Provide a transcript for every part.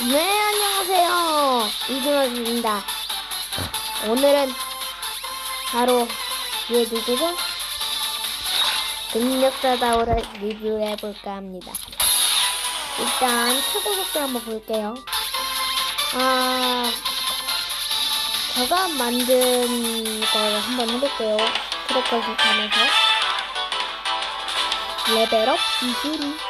네, 안녕하세요. 이준호입니다. 오늘은 바로 얘 누구죠? 능력자다오를 리뷰해볼까 합니다. 일단 최고 속도 한번 볼게요. 아, 제가 만든 걸 한번 해볼게요. 크로커 비타면서 레벨업 이주리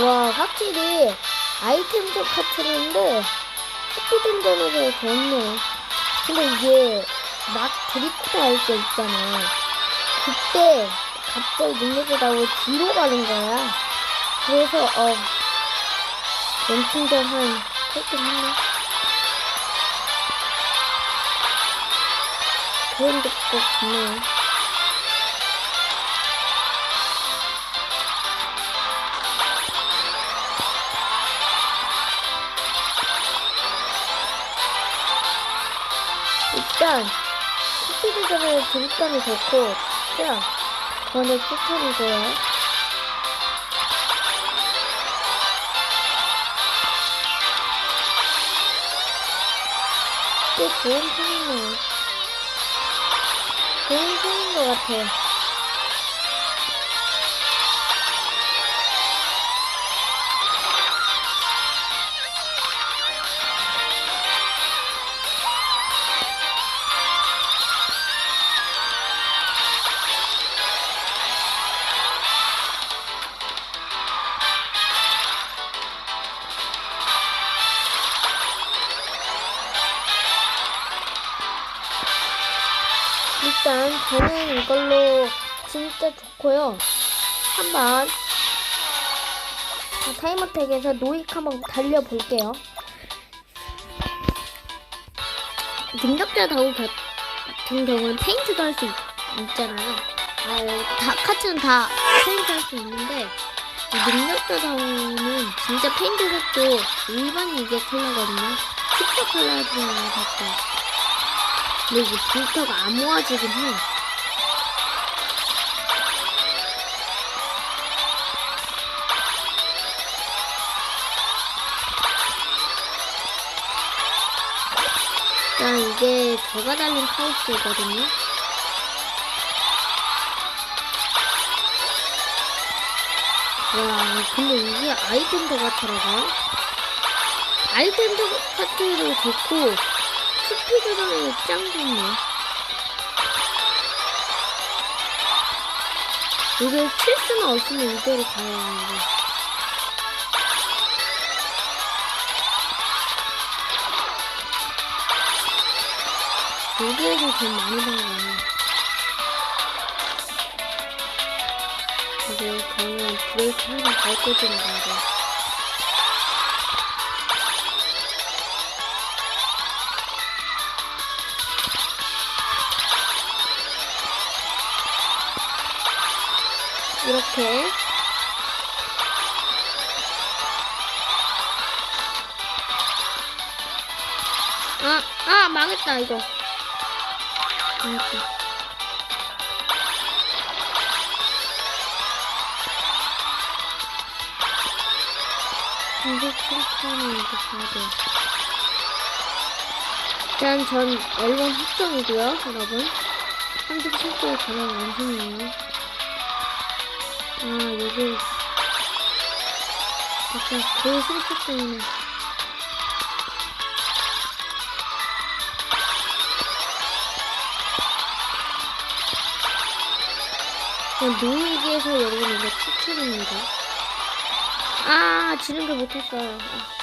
와 확실히 아이템적 카트인데 스피드 점에서 좋네. 근데 이게 막 드리프트 할 때 있잖아. 그때 갑자기 능력이 나오고 뒤로 가는 거야. 그래서 어 왼충전 한 그렇게 했네. 그런 것도 좋네요 일단 스피드 전에 드립감이 좋고 진짜 저는 추천이고요. 꽤 좋은 편이네요. 좋은 편인 것 같아요 일단 저는 이걸로 진짜 좋고요. 한번 타이머택에서 노익 한번 달려볼게요. 능력자 다우 같은 경우는 페인트도 할 수 있잖아요. 아, 다 카츠는 다 페인트 할 수 있는데 이 능력자 다우는 진짜 페인트 색도 일반 이게 컬러거든요. 슈퍼 컬러 들어가는 색깔. 근데 이게 불터가 안 모아지긴 해. 일단 이게 제가 달린 카우스거든요. 와, 근데 이게 아이템도 같더라고요. 아이템도 같은 좋고, 스피드run이 짱 좋네. 이게 칠 수는 없으면 이대로 가야 하는데. 여기에서 좀 많이 나와요. 이게 저는 브레이크 하나 밟고 좀 가야 이렇게 아, 아, 망했다, 이거. 망했다. 공격 실패는 이거 봐야 돼. 일단 전 얼른 확정이고요, 여러분. 37도에 전화 완성이에요. 아, 여기. 약간 그 슬프 때문에. 노이기에서 여러분 이거 추출입니다. 아, 지는 걸 못했어요. 아.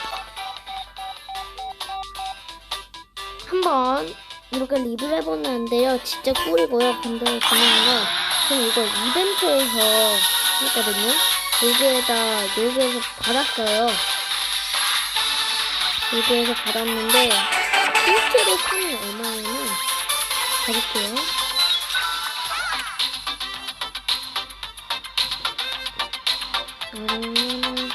한번 이렇게 리뷰를 해봤는데요. 진짜 꿀이고요. 근데 중요한 건 저는 이거 이벤트에서 했거든요. 여기에다, 여기에서 받았어요. 여기에서 받았는데, 실제로 사면 얼마냐면, 가볼게요. 음,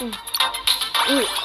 응? 응.